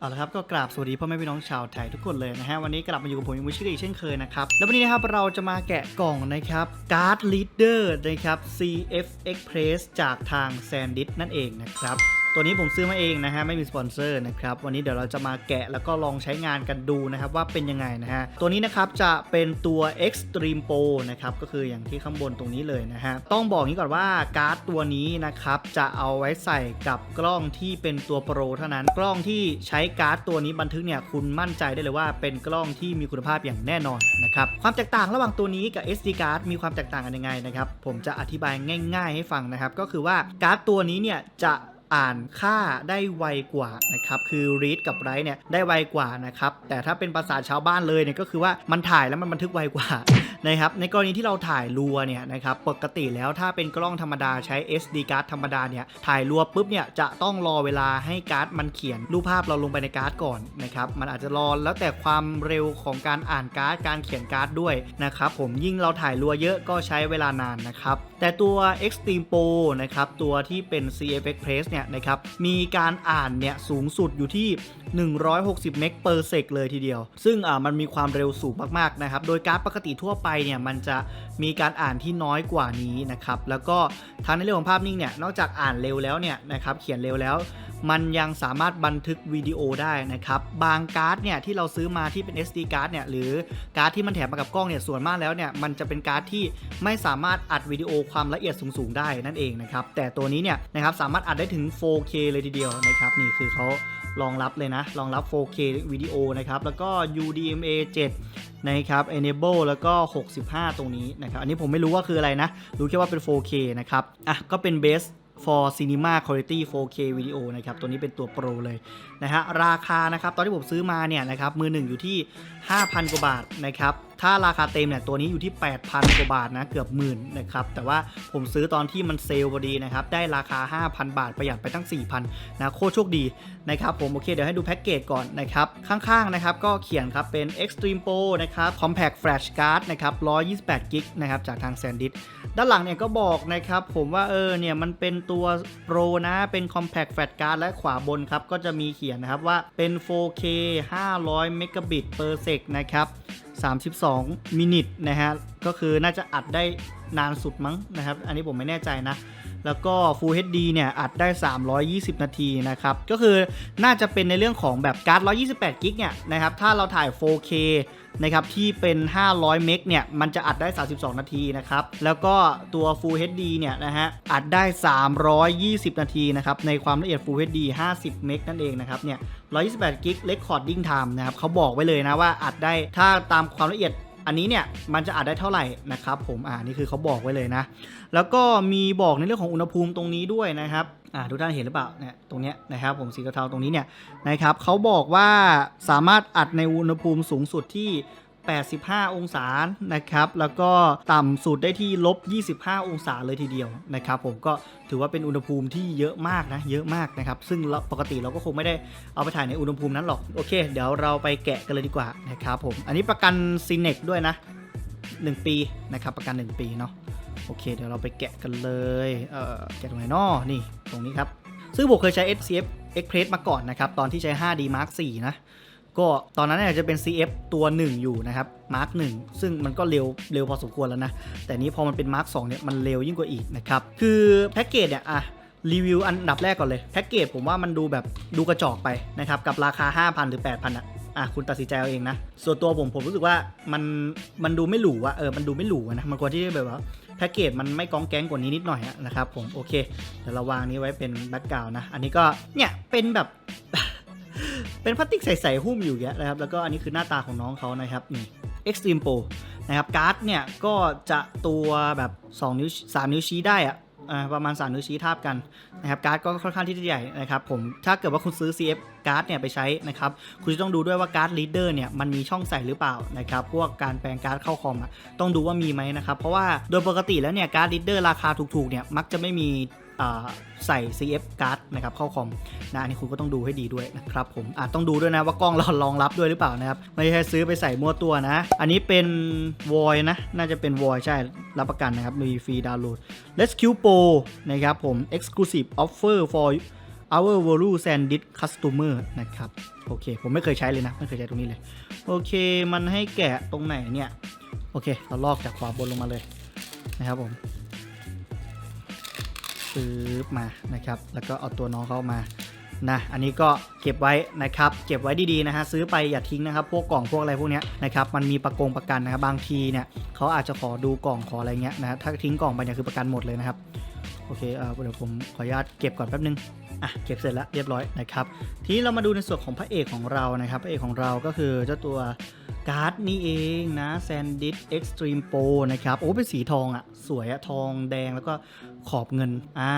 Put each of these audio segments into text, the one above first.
เอาละครับก็กราบสวัสดีพ่อแม่พี่น้องชาวไทยทุกคนเลยนะฮะวันนี้กลับมาอยู่กับผมยมุชิริเช่นเคยนะครับแล้ววันนี้นะครับเราจะมาแกะกล่องนะครับการ์ดลีดเดอร์นะครับ CF Express จากทางแซนดิสนั่นเองนะครับ ตัวนี้ผมซื้อมาเองนะฮะไม่มีสปอนเซอร์นะครับวันนี้เดี๋ยวเราจะมาแกะแล้วก็ลองใช้งานกันดูนะครับว่าเป็นยังไงนะฮะตัวนี้นะครับจะเป็นตัว Extreme Pro นะครับก็คืออย่างที่ข้างบนตรงนี้เลยนะฮะต้องบอกนี้ก่อนว่าการ์ดตัวนี้นะครับจะเอาไว้ใส่กับกล้องที่เป็นตัวโปรเท่านั้นกล้องที่ใช้การ์ดตัวนี้บันทึกเนี่ยคุณมั่นใจได้เลยว่าเป็นกล้องที่มีคุณภาพอย่างแน่นอนนะครับความแตกต่างระหว่างตัวนี้กับ SD card มีความแตกต่างกันยังไงนะครับผมจะอธิบายง่าย ๆ ให้ฟังนะครับก็คือว่าการ์ดตัวนี้เนี่ยจะ อ่านค่าได้ไวกว่านะครับคือ read กับ write เนี่ยได้ไวกว่านะครับแต่ถ้าเป็นภาษาชาวบ้านเลยเนี่ยก็คือว่ามันถ่ายแล้วมันบันทึกไวกว่านะครับในกรณีที่เราถ่ายรัวเนี่ยนะครับปกติแล้วถ้าเป็นกล้องธรรมดาใช้ SD card ธรรมดาเนี่ยถ่ายรัวปุ๊บเนี่ยจะต้องรอเวลาให้การ์ดมันเขียนรูปภาพเราลงไปในการ์ดก่อนนะครับมันอาจจะรอแล้วแต่ความเร็วของการอ่านการ์ดการเขียนการ์ดด้วยนะครับผมยิ่งเราถ่ายรัวเยอะก็ใช้เวลานานนะครับ แต่ตัว Extreme Pro นะครับ ตัวที่เป็น CFX Press เนี่ยนะครับ มีการอ่านเนี่ยสูงสุดอยู่ที่ 160 เมก per sec เลยทีเดียว ซึ่งอ่ามันมีความเร็วสูงมากๆนะครับ โดยการ์ดปกติทั่วไปเนี่ยมันจะมีการอ่านที่น้อยกว่านี้นะครับ แล้วก็ทั้งในเรื่องของภาพนิ่งเนี่ย นอกจากอ่านเร็วแล้วเนี่ยนะครับ เขียนเร็วแล้ว มันยังสามารถบันทึกวิดีโอได้นะครับ บางการ์ดเนี่ยที่เราซื้อมาที่เป็น SD การ์ดเนี่ยหรือการ์ดที่มันแถมมากับกล้องเนี่ยส่วนมากแล้วเนี่ยมันจะเป็นการ์ดที่ไม่สามารถอัดวิดีโอความละเอียดสูง ๆ ได้นั่นเองนะครับ แต่ตัวนี้เนี่ยนะครับสามารถอัดได้ถึง 4K เลยทีเดียวนะครับนี่คือเขารองรับเลยนะ รองรับ 4K วิดีโอนะครับ แล้วก็ UDMA 7 นะครับ Enable แล้วก็ 65 ตรงนี้นะครับ อันนี้ผมไม่รู้ว่าคืออะไรนะ รู้แค่ว่าเป็น 4K นะครับ อะ ก็เป็น base for cinema quality 4K Video นะครับ ตัวนี้เป็นตัวโปรเลยนะฮะ ราคานะครับ ตอนที่ผมซื้อมาเนี่ยนะครับ มือหนึ่งอยู่ที่ 5,000 กว่าบาทนะครับ ถ้าราคาเต็มเนี่ยตัวนี้อยู่ที่ 8,000 กว่าบาทนะ เกือบหมื่นนะครับ แต่ว่าผมซื้อตอนที่มันเซลล์พอดีนะครับ ได้ราคา 5,000 บาทประหยัดไปตั้ง 4,000นะโคตรโชคดีนะครับผมโอเคเดี๋ยวให้ดูแพ็กเกจก่อนนะครับ ข้างๆนะครับก็เขียนครับเป็น Extreme Pro นะครับ Compact Flash Card นะครับ128 g b นะครับจากทาง SanDisk ด้านหลังเนี่ยก็บอกนะครับผมว่าเออเนี่ยมันเป็นตัว Pro นะเป็น Compact Flash Card และขวาบนครับก็จะมีเขียนนะครับว่าเป็น 4K 500 m b p s นะครับ 32 มินิทนะฮะ ก็คือน่าจะอัดได้นานสุดมั้งนะครับ อันนี้ผมไม่แน่ใจนะ แล้วก็ Full HD เนี่ยอัดได้ 320 นาทีนะครับ ก็คือน่าจะเป็นในเรื่องของแบบการ์ด 128 กิกเนี่ยนะครับ ถ้าเราถ่าย 4K นะครับที่เป็น 500 เมกเนี่ย มันจะอัดได้ 32 นาทีนะครับ แล้วก็ตัว Full HD เนี่ยนะฮะ อัดได้ 320 นาทีนะครับ ในความละเอียด Full HD 50 เมกนั่นเองนะครับ เนี่ย 128 กิก Recording Time นะครับเขาบอกไว้เลยนะว่าอัดได้ ถ้าตามความละเอียด อันนี้เนี่ยมันจะอัดได้เท่าไหร่นะครับ ผมอ่านี่คือเขาบอกไว้เลยนะ แล้วก็มีบอกในเรื่องของอุณหภูมิตรงนี้ด้วยนะครับอ่าทุกท่านเห็นหรือเปล่าเนี่ยตรงเนี้ยนะครับผมสีเทาๆตรงนี้เนี่ยนะครับเขาบอกว่าสามารถอัดในอุณหภูมิสูงสุดที่ 85 องศานะครับแล้วก็ต่ำสุดได้ที่ลบ 25 องศาเลยทีเดียวนะครับผมก็ถือว่าเป็นอุณหภูมิที่เยอะมากนะเยอะมากนะครับซึ่งปกติเราก็คงไม่ได้เอาไปถ่ายในอุณหภูมินั้นหรอกโอเค เดี๋ยวเราไปแกะกันเลยดีกว่านะครับผมอันนี้ประกันซีเน็กด้วยนะ 1 ปีนะครับประกัน 1 ปีเนาะโอเค เดี๋ยวเราไปแกะกันเลยเอ่อแกะตรงไหนนาะนี่ตรงนี้ครับซึ่งผมเคยใช้ SCF Express มาก่อนนะครับตอนที่ใช้ 5D Mark 4 นะ ก็ตอนนั้นเนี่ยจะเป็น CF ตัว 1 อยู่นะครับ Mark 1ซึ่งมันก็เร็วเร็วพอสมควรแล้วนะ แต่นี้พอมันเป็น Mark 2เนี่ยมันเร็วยิ่งกว่าอีกนะครับ คือแพ็กเกจเนี่ยอะรีวิวอันดับแรกก่อนเลยแพ็กเกจผมว่ามันดูแบบดูกระจอกไปนะครับกับราคา 5,000 หรือ 8,000อะอะคุณตัดสินใจเอาเองนะ ส่วนตัวผมผมรู้สึกว่ามันมันดูไม่หรูอะเออมันดูไม่หรูนะมันควรที่จะแบบว่าแพ็กเกจมันไม่ก้องแก๊งกว่านี้นิดหน่อยนะครับผมโอเคเดี๋ยวเราวางนี้ไว้เป็นแบ็กกราวนะ อันนี้ก็เนี่ยเป็นแบบ เป็นพลาสติกใสๆหุ้มอยู่อย่างเงี้ยนะครับ แล้วก็อันนี้คือหน้าตาของน้องเขานะครับนี่ Extreme Pro นะครับการ์ดเนี่ยก็จะตัวแบบ2นิ้ว3นิ้วชี้ได้อะอ่าประมาณ 3 นิ้วชี้ทาบกันนะครับการ์ดก็ค่อนข้างที่จะใหญ่นะครับผมถ้าเกิดว่าคุณซื้อ CF การ์ดเนี่ยไปใช้นะครับคุณจะต้องดูด้วยว่าการ์ดลีดเดอร์เนี่ยมันมีช่องใส่หรือเปล่านะครับพวกการแปลงการ์ดเข้าคอมอะต้องดูว่ามีไหมนะครับเพราะว่าโดยปกติแล้วเนี่ยการ์ดลีดเดอร์ราคาถูกๆเนี่ยมักจะไม่มี ใส่ CF การ์ดนะครับเข้าคอมนะอันนี้คุณก็ต้องดูให้ดีด้วยนะครับผมอาจต้องดูด้วยนะว่ากล้องเรารองรับด้วยหรือเปล่านะครับไม่ใช่ซื้อไปใส่มั่วตัวนะ อันนี้เป็น void นะ น่าจะเป็น void ใช่รับประกันนะครับ มีฟรีดาวน์โหลด Let's Q Pro นะครับผม Exclusive Offer for our Value Sandit Customer นะครับ โอเค ผมไม่เคยใช้เลยนะ ไม่เคยใช้ตรงนี้เลย โอเค มันให้แกะตรงไหนเนี่ย โอเค เราลอกจากขวาบนลงมาเลยนะครับผม ซื้อมานะครับ แล้วก็เอาตัวน้องเข้ามานะอันนี้ก็เก็บไว้นะครับเก็บไว้ดีๆนะฮะซื้อไปอย่าทิ้งนะครับ พวกกล่องพวกอะไรพวกเนี้ยนะครับมันมีประกงประกันนะครับบางทีเนี่ยเขาอาจจะขอดูกล่องขออะไรเงี้ยนะฮะถ้าทิ้งกล่องไปเนี่ยคือประกันหมดเลยนะครับโอเคเออเดี๋ยวผมขออนุญาตเก็บก่อนแป๊บนึงอะเก็บเสร็จแล้วเรียบร้อยนะครับทีนี้เรามาดูในส่วนของพระเอกของเรานะครับ พระเอกของเราก็คือเจ้าตัว การ์ดนี่เองนะ Sandit Extreme Pro นะครับ โอ้ เป็นสีทองอะสวยอะทองแดงแล้วก็ขอบเงิน อ่า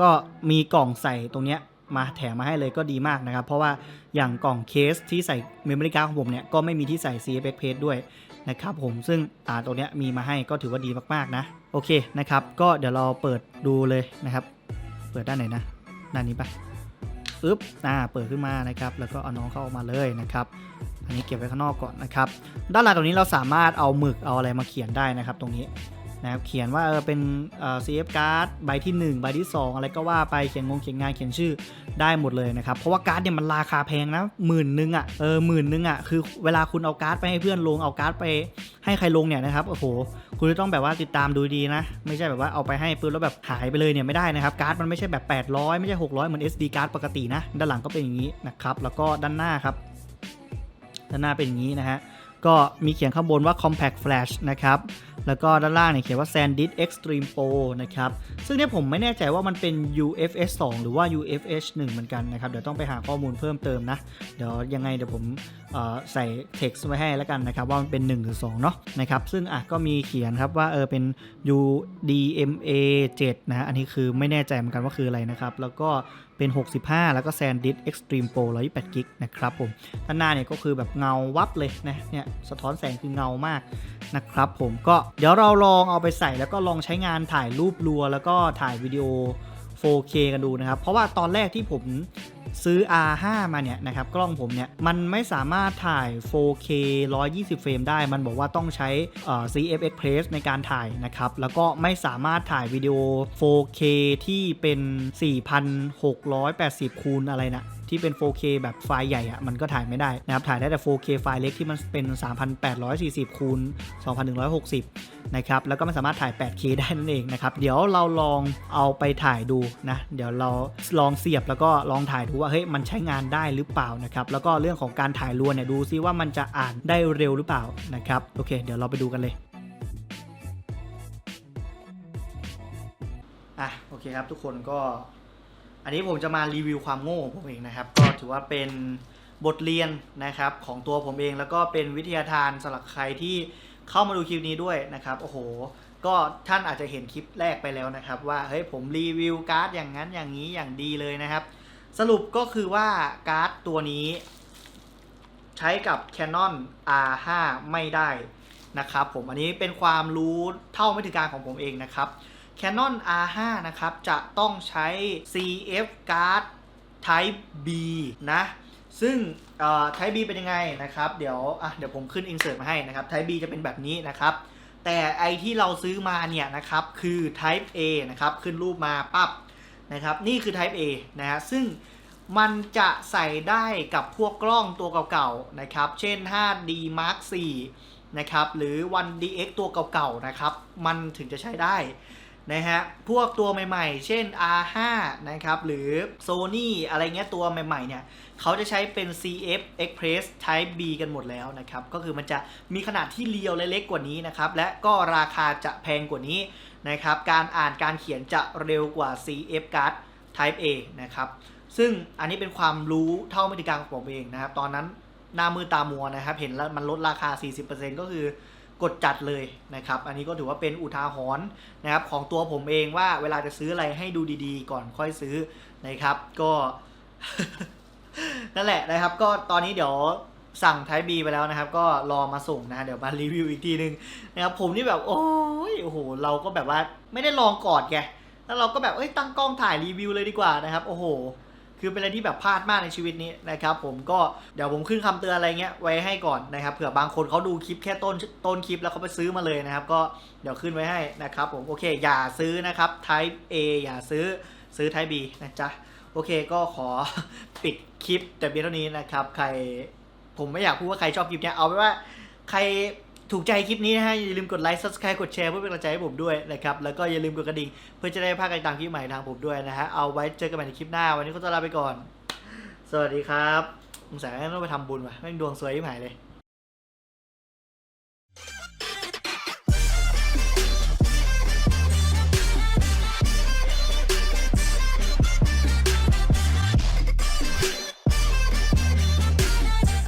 ก็มีกล่องใส่ตรงเนี้ยมาแถมมาให้เลยก็ดีมากนะครับ เพราะว่าอย่างกล่องเคสที่ใส่เมมโมรี่การ์ดของผมเนี่ย ก็ไม่มีที่ใส่ CFX Page ด้วยนะครับผมซึ่งอ่าตรงเนี้ยมีมาให้ก็ถือว่าดีมากๆนะ โอเคนะครับ ก็เดี๋ยวเราเปิดดูเลยนะครับ เปิดด้านไหนนะ ด้านนี้ปะอึ๊บอ่าเปิดขึ้นมานะครับ แล้วก็เอาน้องเข้ามาเลยนะครับ อันนี้เก็บไว้ข้างนอกก่อนนะครับ ด้านหลังตรงนี้เราสามารถเอาหมึกเอาอะไรมาเขียนได้นะครับ ตรงนี้นะครับเขียนว่าเออเป็นเอ่อ CF card ใบที่ 1 ใบที่ 2 อะไรก็ว่าไปเขียนงงเขียนงานเขียนชื่อได้หมดเลยนะครับ เพราะว่าการ์ดเนี่ยมันราคาแพงนะหมื่นนึงอะเออหมื่นนึงอะคือเวลาคุณเอาการ์ดไปให้เพื่อนลงเอาการ์ดไปให้ใครลงเนี่ยนะครับโอ้โหคุณจะต้องแบบว่าติดตามดูดีนะ ไม่ใช่แบบว่าเอาไปให้ปืนแล้วแบบหายไปเลยเนี่ยไม่ได้นะครับการ์ดมันไม่ใช่แบบ 800 ไม่ใช่ 600 เหมือน SD การ์ดปกตินะ ด้านหลังก็เป็นอย่างนี้นะครับแล้วก็ด้านหน้าครับ หน้าเป็นอย่างนี้นะฮะ ก็มีเขียนข้างบนว่า compact flash นะครับ แล้วก็ด้านล่างเนี่ยเขียนว่า SanDisk Extreme Pro นะครับ ซึ่งเนี่ยผมไม่แน่ใจว่ามันเป็น UFS 2 หรือว่า UFH 1เหมือนกันนะครับ เดี๋ยวต้องไปหาข้อมูลเพิ่มเติมนะ เดี๋ยวยังไงเดี๋ยวผมเอ่อใส่ text ไว้ให้แล้วกันนะครับ ว่ามันเป็น1หรือ2เนาะนะครับ ซึ่งอะก็มีเขียนครับว่าเออเป็น UDMA 7 นะฮะ อันนี้คือไม่แน่ใจเหมือนกันว่าคืออะไรนะครับ แล้วก็เป็น 65 แล้วก็ SanDisk Extreme Pro 128 g b นะครับผมด้านหน้าเนี่ยก็คือแบบเงาวับเลยนะเนี่ยสะท้อนแสงคือเงามากนะครับผมก็เดี๋ยวเราลองเอาไปใส่แล้วก็ลองใช้งานถ่ายรูปรัว แล้วก็ถ่ายวิดีโอ 4K กันดูนะครับ เพราะว่าตอนแรกที่ผมซื้อ R5 มาเนี่ยนะครับกล้องผมเนี่ยมันไม่สามารถถ่าย 4K 120 เฟรมได้ มันบอกว่าต้องใช้ CF Express ในการถ่ายนะครับ แล้วก็ไม่สามารถถ่ายวิดีโอ 4K ที่เป็น 4,680 คูณอะไรนะ ที่เป็น 4K แบบไฟล์ใหญ่อะมันก็ถ่ายไม่ได้นะครับ ถ่ายได้แต่ 4K ไฟล์เล็กที่มันเป็น 3,840คูณ2,160 นะครับ แล้วก็ไม่สามารถถ่าย 8K ได้นั่นเองนะครับ เดี๋ยวเราลองเอาไปถ่ายดูนะ เดี๋ยวเราลองเสียบแล้วก็ลองถ่ายดูว่าเฮ้ยมันใช้งานได้หรือเปล่านะครับ แล้วก็เรื่องของการถ่ายรวนเนี่ยดูซิว่ามันจะอ่านได้เร็วหรือเปล่านะครับ โอเค เดี๋ยวเราไปดูกันเลยอะโอเคครับทุกคนก็ อันนี้ผมจะมารีวิวความโง่ของผมเองนะครับ ก็ถือว่าเป็นบทเรียนนะครับของตัวผมเองแล้วก็เป็นวิทยาทานสำหรับใครที่เข้ามาดูคลิปนี้ด้วยนะครับโอ้โห ก็ท่านอาจจะเห็นคลิปแรกไปแล้วนะครับ ว่าเฮ้ยผมรีวิวการ์ดอย่างนั้นอย่างนี้อย่างดีเลยนะครับ สรุปก็คือว่าการ์ดตัวนี้ใช้กับ Canon R5 ไม่ได้นะครับผมอันนี้เป็นความรู้เท่าไม่ถึงการของผมเองนะครับ Canon R5 นะครับ จะต้องใช้ CF card Type B นะ ซึ่ง Type B เป็นยังไงนะครับ เดี๋ยวเดี๋ยวผมขึ้น insert มาให้นะครับ Type B จะเป็นแบบนี้นะครับ แต่ไอที่เราซื้อมาเนี่ยนะครับ คือ Type A นะครับ ขึ้นรูปมาปั๊บนะครับ นี่คือ Type A นะฮะ ซึ่งมันจะใส่ได้กับพวกกล้องตัวเก่าๆนะครับ เช่น 5D Mark 4นะครับ หรือ 1DX ตัวเก่าๆนะครับ มันถึงจะใช้ได้ นะฮะ พวกตัวใหม่ๆ เช่น R5 นะครับ หรือ Sony อะไรเงี้ยตัวใหม่ๆ เนี่ย เขาจะใช้เป็น CF Express Type B กันหมดแล้วนะครับ ก็คือมันจะมีขนาดที่เรียวและเล็กกว่านี้นะครับ และก็ราคาจะแพงกว่านี้นะครับ การอ่านการเขียนจะเร็วกว่า CF Card Type A นะครับ ซึ่งอันนี้เป็นความรู้เท่าไม่ถึงการของผมเองนะครับ ตอนนั้นหน้ามือตามัวนะครับ เห็นแล้วมันลดราคา 40%ก็คือ กดจัดเลยนะครับ อันนี้ก็ถือว่าเป็นอุทาหรณ์นะครับของตัวผมเองว่าเวลาจะซื้ออะไรให้ดูดีๆ ก่อนค่อยซื้อนะครับ ก็ นั่นแหละนะครับ ก็ตอนนี้เดี๋ยวสั่งไทบีไปแล้วนะครับ ก็รอมาส่งนะเดี๋ยวมารีวิวอีกทีนึงนะครับผมนี่แบบโอ้ยโอ้โหเราก็แบบว่าไม่ได้ลองกอนไงแล้วเราก็แบบเอ้ยตั้งกล้องถ่ายรีวิวเลยดีกว่านะครับ โอ้โห คือเป็นอะไรที่แบบพลาดมากในชีวิตนี้นะครับผมก็เดี๋ยวผมขึ้นคำเตือนอะไรเงี้ยไว้ให้ก่อนนะครับเผื่อบางคนเขาดูคลิปแค่ต้นต้นคลิปแล้วเขาไปซื้อมาเลยนะครับ ก็เดี๋ยวขึ้นไว้ให้นะครับผมโอเค อย่าซื้อนะครับ Type A อย่าซื้อซื้อ Type B นะจ๊ะโอเคก็ขอปิดคลิปแต่เพียงเท่านี้นะครับ ใครผมไม่อยากพูดว่าใครชอบคลิปเนี้ยเอาไว้ว่าใคร ถูกใจคลิปนี้นะฮะ อย่าลืมกดไลค์ subscribe กดแชร์เพื่อเป็นกำลังใจให้ผมด้วยนะครับ แล้วก็อย่าลืมกดกระดิ่งเพื่อจะได้พากันตามคลิปใหม่ทางผมด้วยนะฮะ เอาไว้เจอกันใหม่ในคลิปหน้า วันนี้ก็ต้องลาไปก่อน สวัสดีครับสงสัยต้องไปทำบุญว่ะแม่งดวงสวยที่หายเลย